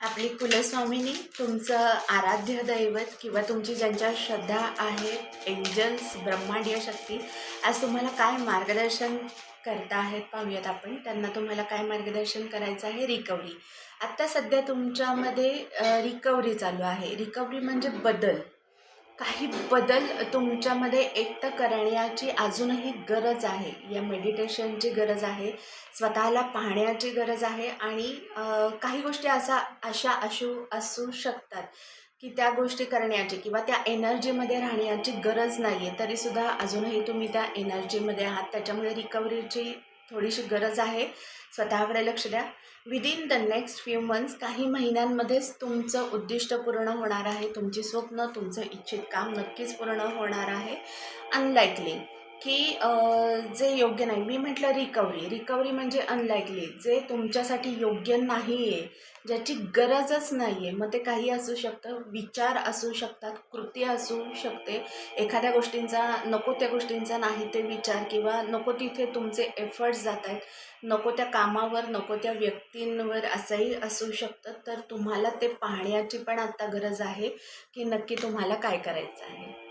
आपली कुलस्वामिनी तुमचं आराध्य दैवत किंवा तुमची ज्यांच्या श्रद्धा आहे एंजल्स ब्रह्मांडीय शक्ती आज तुम्हाला काय मार्गदर्शन करता आहेत पाहूयात आपण. त्यांना तुम्हाला काय मार्गदर्शन करायचं आहे? रिकव्हरी आत्ता सध्या तुमच्यामध्ये रिकव्हरी चालू आहे. रिकव्हरी म्हणजे बदल. काही बदल तुमच्यामध्ये एकटं करण्याची अजूनही गरज आहे. या मेडिटेशनची गरज आहे. स्वतःला पाहण्याची गरज आहे आणि काही गोष्टी असा अशा असू असू शकतात की त्या गोष्टी करण्याची किंवा त्या एनर्जीमध्ये राहण्याची गरज नाही आहे तरीसुद्धा अजूनही तुम्ही त्या एनर्जीमध्ये आहात. त्याच्यामुळे रिकव्हरीची थोडीशी गरज आहे. स्वतःकडे लक्ष द्या. Within the next few months काही महिन्यांमध्येच तुमचं उद्दिष्ट पूर्ण होणार आहे. तुमची स्वप्न तुमचं इच्छित काम नक्कीच पूर्ण होणार आहे. अनलाईकली की जे योग्य नाही. मी म्हटलं रिकव्हरी रिकव्हरी म्हणजे अनलाईकली जे तुमच्यासाठी योग्य नाही आहे ज्याची गरजच नाही आहे मग ते काही असू शकतं. विचार असू शकतात कृती असू शकते. एखाद्या गोष्टींचा नको त्या गोष्टींचा नाही ते विचार किंवा नको तिथे तुमचे एफर्ट्स जात आहेत. नको त्या कामावर नको त्या व्यक्तींवर असंही असू शकतं. तर तुम्हाला ते पाहण्याची पण आत्ता गरज आहे की नक्की तुम्हाला काय करायचं आहे.